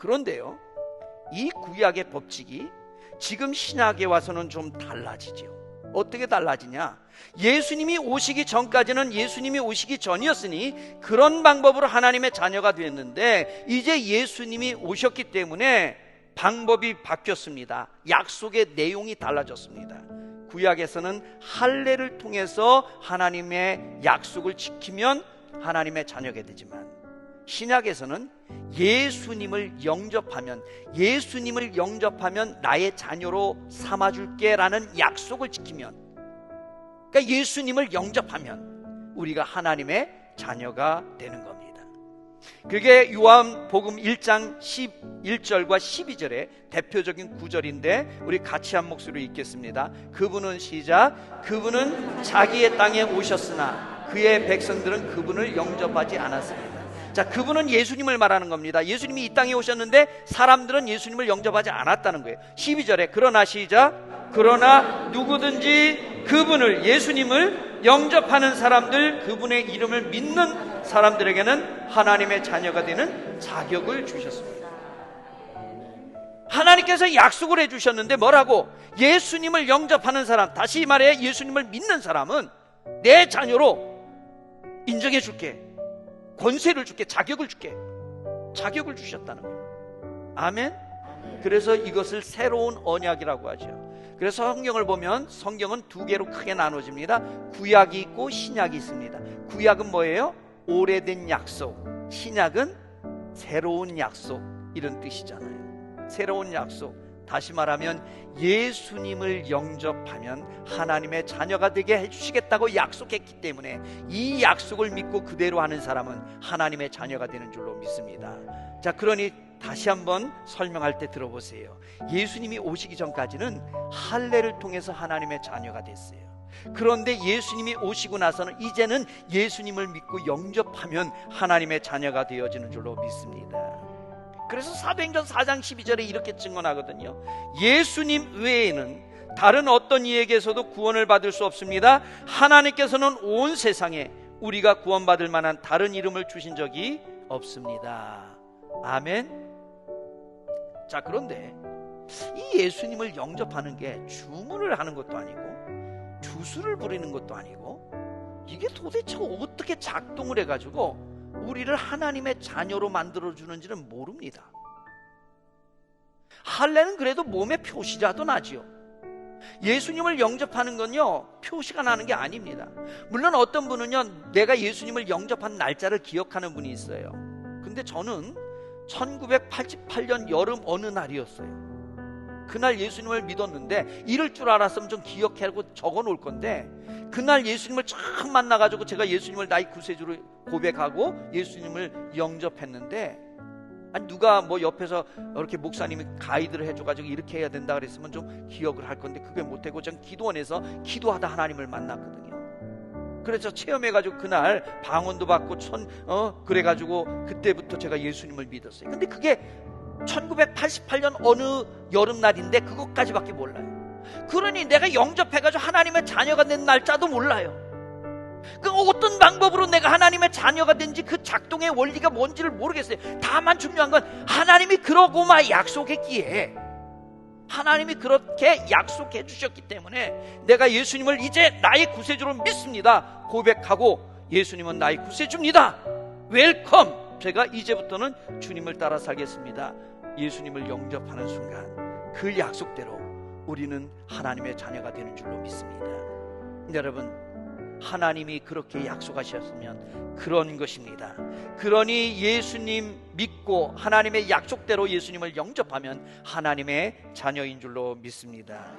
그런데요, 이 구약의 법칙이 지금 신약에 와서는 좀 달라지죠. 어떻게 달라지냐? 예수님이 오시기 전까지는 예수님이 오시기 전이었으니 그런 방법으로 하나님의 자녀가 됐는데 이제 예수님이 오셨기 때문에 방법이 바뀌었습니다. 약속의 내용이 달라졌습니다. 구약에서는 할례를 통해서 하나님의 약속을 지키면 하나님의 자녀가 되지만 신약에서는 예수님을 영접하면 예수님을 영접하면 나의 자녀로 삼아줄게라는 약속을 지키면 그러니까 예수님을 영접하면 우리가 하나님의 자녀가 되는 겁니다. 그게 요한복음 1장 11절과 12절의 대표적인 구절인데 우리 같이 한 목소리로 읽겠습니다. 그분은 시작 그분은 자기의 땅에 오셨으나 그의 백성들은 그분을 영접하지 않았습니다. 자, 그분은 예수님을 말하는 겁니다. 예수님이 이 땅에 오셨는데 사람들은 예수님을 영접하지 않았다는 거예요. 12절에 그러나 시작 그러나 누구든지 그분을 예수님을 영접하는 사람들 그분의 이름을 믿는 사람들에게는 하나님의 자녀가 되는 자격을 주셨습니다. 하나님께서 약속을 해 주셨는데 뭐라고? 예수님을 영접하는 사람, 다시 말해 예수님을 믿는 사람은 내 자녀로 인정해 줄게. 권세를 줄게. 자격을 줄게. 자격을 주셨다는 거예요. 아멘? 그래서 이것을 새로운 언약이라고 하죠. 그래서 성경을 보면 성경은 두 개로 크게 나눠집니다. 구약이 있고 신약이 있습니다. 구약은 뭐예요? 오래된 약속. 신약은 새로운 약속. 이런 뜻이잖아요. 새로운 약속. 다시 말하면 예수님을 영접하면 하나님의 자녀가 되게 해주시겠다고 약속했기 때문에 이 약속을 믿고 그대로 하는 사람은 하나님의 자녀가 되는 줄로 믿습니다. 자, 그러니 다시 한번 설명할 때 들어보세요. 예수님이 오시기 전까지는 할례를 통해서 하나님의 자녀가 됐어요. 그런데 예수님이 오시고 나서는 이제는 예수님을 믿고 영접하면 하나님의 자녀가 되어지는 줄로 믿습니다. 그래서 사도행전 4장 12절에 이렇게 증언하거든요. 예수님 외에는 다른 어떤 이에게서도 구원을 받을 수 없습니다. 하나님께서는 온 세상에 우리가 구원받을 만한 다른 이름을 주신 적이 없습니다. 아멘. 자, 그런데 이 예수님을 영접하는 게 주문을 하는 것도 아니고 주수를 부리는 것도 아니고 이게 도대체 어떻게 작동을 해가지고 우리를 하나님의 자녀로 만들어 주는지는 모릅니다. 할례는 그래도 몸의 표시라도 나지요. 예수님을 영접하는 건요, 표시가 나는 게 아닙니다. 물론 어떤 분은요, 내가 예수님을 영접한 날짜를 기억하는 분이 있어요. 근데 저는 1988년 여름 어느 날이었어요. 그날 예수님을 믿었는데 이럴 줄 알았으면 좀 기억하고 적어 놓을 건데 그날 예수님을 처음 만나가지고 제가 예수님을 나의 구세주로 고백하고 예수님을 영접했는데 아니 누가 뭐 옆에서 이렇게 목사님이 가이드를 해줘가지고 이렇게 해야 된다 그랬으면 좀 기억을 할 건데 그게 못하고 전 기도원에서 기도하다 하나님을 만났거든요. 그래서 체험해가지고 그날 방언도 받고 천, 어, 그래가지고 그때부터 제가 예수님을 믿었어요. 근데 그게 1988년 어느 여름날인데 그것까지밖에 몰라요. 그러니 내가 영접해가지고 하나님의 자녀가 된 날짜도 몰라요. 그 어떤 방법으로 내가 하나님의 자녀가 된지 그 작동의 원리가 뭔지를 모르겠어요. 다만 중요한 건 하나님이 그러고만 약속했기에 하나님이 그렇게 약속해 주셨기 때문에 내가 예수님을 이제 나의 구세주로 믿습니다. 고백하고 예수님은 나의 구세주입니다. 웰컴. 제가 이제부터는 주님을 따라 살겠습니다. 예수님을 영접하는 순간 그 약속대로 우리는 하나님의 자녀가 되는 줄로 믿습니다. 여러분, 하나님이 그렇게 약속하셨으면 그런 것입니다. 그러니 예수님 믿고 하나님의 약속대로 예수님을 영접하면 하나님의 자녀인 줄로 믿습니다.